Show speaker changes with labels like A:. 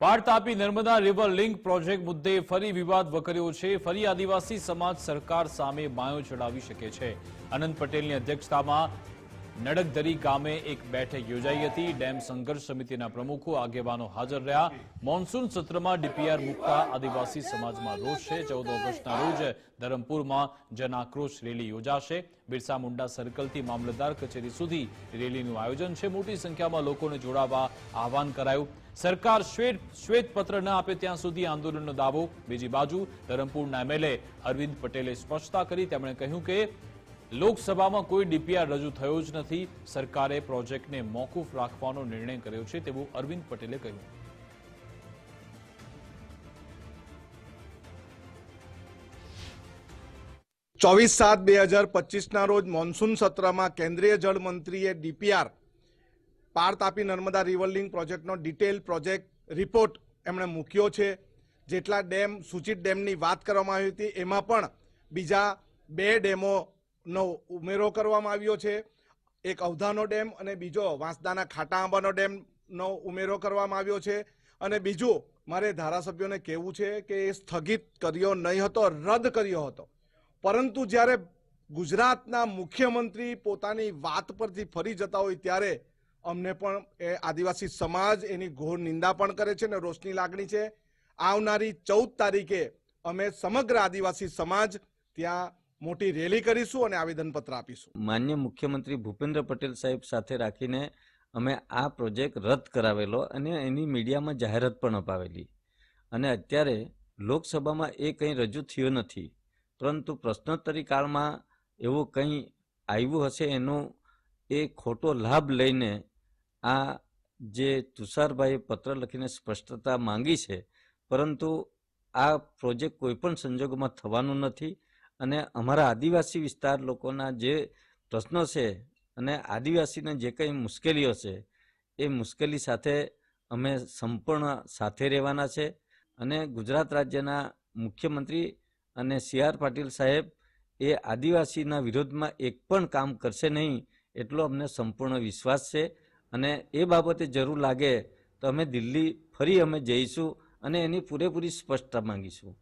A: પાર Tapi Narmada river link project મુદ્દે ફરી વિવાદ વકર્યો છે. ફરી આદિવાસી સમાજ સરકાર સામે બાયો ચડાવી શકે છે. અનંત પટેલની અધ્યક્ષતામાં નડકદરી ગામે એક બેઠક યોજાઈ હતી. ડેમ સંઘર્ષ સમિતિના પ્રમુખો આગેવાનો હાજર રહ્યા. મોન્સૂન સત્રમાં ડીપીઆર મુકતા આદિવાસી સમાજમાં રોષ છે. ચૌદ ઓગસ્ટના રોજ ધરમપુરમાં જન આક્રોશ રેલી યોજાશે. બિરસા મુંડા સર્કલથી મામલતદાર કચેરી સુધી રેલીનું આયોજન છે. મોટી સંખ્યામાં લોકોને જોડાવા આહવાન કરાયું. સરકાર શ્વેત શ્વેતપત્ર ન આપે ત્યાં સુધી આંદોલનનો દાવો. બીજી બાજુ ધરમપુરના એમએલએ અરવિંદ પટેલે સ્પષ્ટતા કરી. તેમણે કહ્યું કે લોકસભામાં કોઈ ડીપીઆર રજૂ થયો જ નથી. સરકારે પ્રોજેક્ટને મોકૂફ રાખવાનો નિર્ણય કર્યો છે તેવું અરવિંદ પટેલે કહ્યું.
B: ચોવીસ સાત બે હજાર પચીસના રોજ મોન્સૂન સત્રમાં કેન્દ્રીય જળમંત્રીએ ડીપીઆર પાર તાપી નર્મદા રિવર્લિંગ પ્રોજેક્ટનો ડિટેલ પ્રોજેક્ટ રિપોર્ટ એમણે મૂક્યો છે. જેટલા ડેમ, સૂચિત ડેમની વાત કરવામાં આવી હતી, એમાં પણ બીજા બે ડેમોનો ઉમેરો કરવામાં આવ્યો છે. એક અવધાનો ડેમ અને બીજો વાંસદાના ખાટા આંબાનો ડેમનો ઉમેરો કરવામાં આવ્યો છે. અને બીજું, મારે ધારાસભ્યોને કહેવું છે કે એ સ્થગિત કર્યો નહીં હતો, રદ કર્યો હતો. પરંતુ જ્યારે ગુજરાતના મુખ્યમંત્રી પોતાની વાત પરથી ફરી જતા હોય ત્યારે અમને પણ એ આદિવાસી સમાજ એની ઘોર નિંદા પણ કરે છે અને રોષની લાગણી છે. આવનારી ચૌદ તારીખે અમે સમગ્ર આદિવાસી સમાજ ત્યાં મોટી રેલી કરીશું અને આવેદનપત્ર આપીશું.
C: માન્ય મુખ્યમંત્રી ભૂપેન્દ્ર પટેલ સાહેબ સાથે રાખીને અમે આ પ્રોજેક્ટ રદ કરાવેલો અને એની મીડિયામાં જાહેરાત પણ અપાવેલી. અને અત્યારે લોકસભામાં એ કંઈ રજૂ થયો નથી. પરંતુ પ્રશ્નોત્તરી કાળમાં એવું કંઈ આવ્યું હશે એનો એ ખોટો લાભ લઈને આ જે તુષારભાઈએ પત્ર લખીને સ્પષ્ટતા માંગી છે, પરંતુ આ પ્રોજેક્ટ કોઈ પણ સંજોગોમાં થવાનું નથી. અને અમારા આદિવાસી વિસ્તાર લોકોના જે પ્રશ્નો છે અને આદિવાસીને જે કંઈ મુશ્કેલીઓ છે, એ મુશ્કેલી સાથે અમે સંપૂર્ણ સાથે રહેવાના છે. અને ગુજરાત રાજ્યના મુખ્યમંત્રી અને સી આર પાટીલ સાહેબ એ આદિવાસીના વિરોધમાં એક પણ કામ કરશે નહીં એટલો અમને સંપૂર્ણ વિશ્વાસ છે. અને એ બાબતે જરૂર લાગે તો અમે દિલ્હી ફરી અમે જઈશું અને એની પૂરેપૂરી સ્પષ્ટતા માંગીશું.